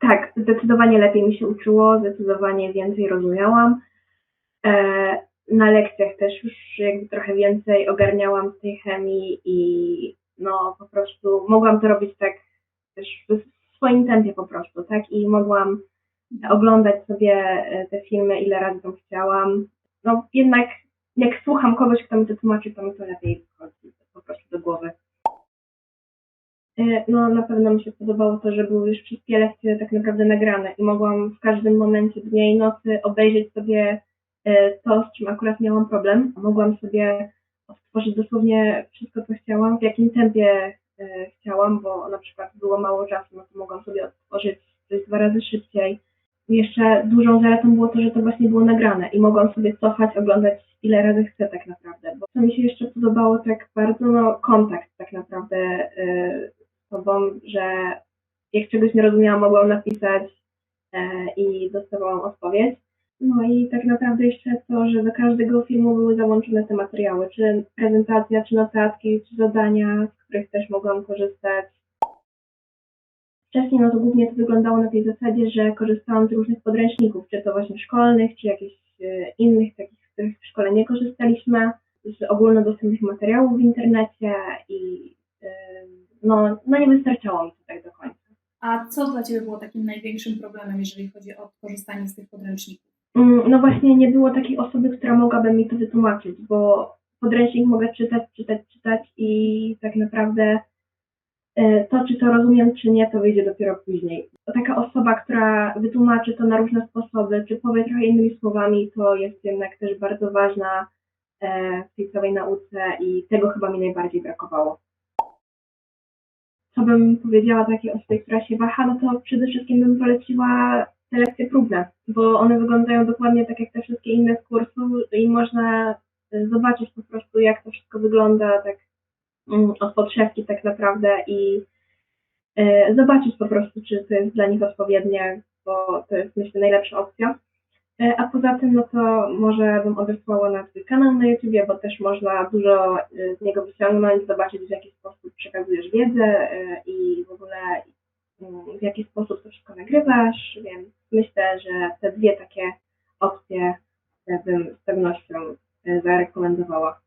Tak, zdecydowanie lepiej mi się uczyło, zdecydowanie więcej rozumiałam. E, na lekcjach też już jakby trochę więcej ogarniałam z tej chemii i no po prostu mogłam to robić tak też w swoim tempie po prostu, tak? I mogłam oglądać sobie e, te filmy ile razy tam chciałam. No jednak jak słucham kogoś, kto mi to tłumaczy, to mi to lepiej wchodzi po prostu do głowy. E, No na pewno mi się podobało to, że były już wszystkie lekcje tak naprawdę nagrane i mogłam w każdym momencie dnia i nocy obejrzeć sobie e, to, z czym akurat miałam problem. Mogłam sobie odtworzyć dosłownie wszystko, co chciałam, w jakim tempie e, chciałam, bo na przykład było mało czasu, no to mogłam sobie odtworzyć coś dwa razy szybciej. Jeszcze dużą zaletą było to, że to właśnie było nagrane i mogłam sobie cofać, oglądać ile razy chcę tak naprawdę. Bo co mi się jeszcze podobało tak bardzo, no kontakt tak naprawdę że jak czegoś nie rozumiałam, mogłam napisać e, i dostawałam odpowiedź. No i tak naprawdę jeszcze to, że do każdego filmu były załączone te materiały, czy prezentacja, czy notatki, czy zadania, z których też mogłam korzystać. Wcześniej no to głównie to wyglądało na tej zasadzie, że korzystałam z różnych podręczników, czy to właśnie szkolnych, czy jakichś e, innych, takich, z których w szkole nie korzystaliśmy, z ogólnodostępnych materiałów w internecie i no, no nie wystarczało mi to tak do końca. A co dla Ciebie było takim największym problemem, jeżeli chodzi o korzystanie z tych podręczników? Mm, No właśnie nie było takiej osoby, która mogłaby mi to wytłumaczyć, bo podręcznik mogę czytać, czytać, czytać i tak naprawdę e, to, czy to rozumiem, czy nie, to wyjdzie dopiero później. Taka osoba, która wytłumaczy to na różne sposoby, czy powie trochę innymi słowami, to jest jednak też bardzo ważna e, w tej całej nauce i tego chyba mi najbardziej brakowało. Co bym powiedziała takiej osobie, która się waha, no to przede wszystkim bym poleciła te lekcje próbne, bo one wyglądają dokładnie tak jak te wszystkie inne z kursu i można e, zobaczyć po prostu jak to wszystko wygląda tak mm, od podszewki tak naprawdę i e, zobaczyć po prostu, czy to jest dla nich odpowiednie, bo to jest myślę najlepsza opcja. E, A poza tym, no to może bym odesłała na swój kanał na YouTubie, bo też można dużo z niego wyciągnąć, zobaczyć w jaki przekazujesz wiedzę e, i w ogóle mm, w jaki sposób to wszystko nagrywasz, więc myślę, że te dwie takie opcje bym z pewnością e, zarekomendowała.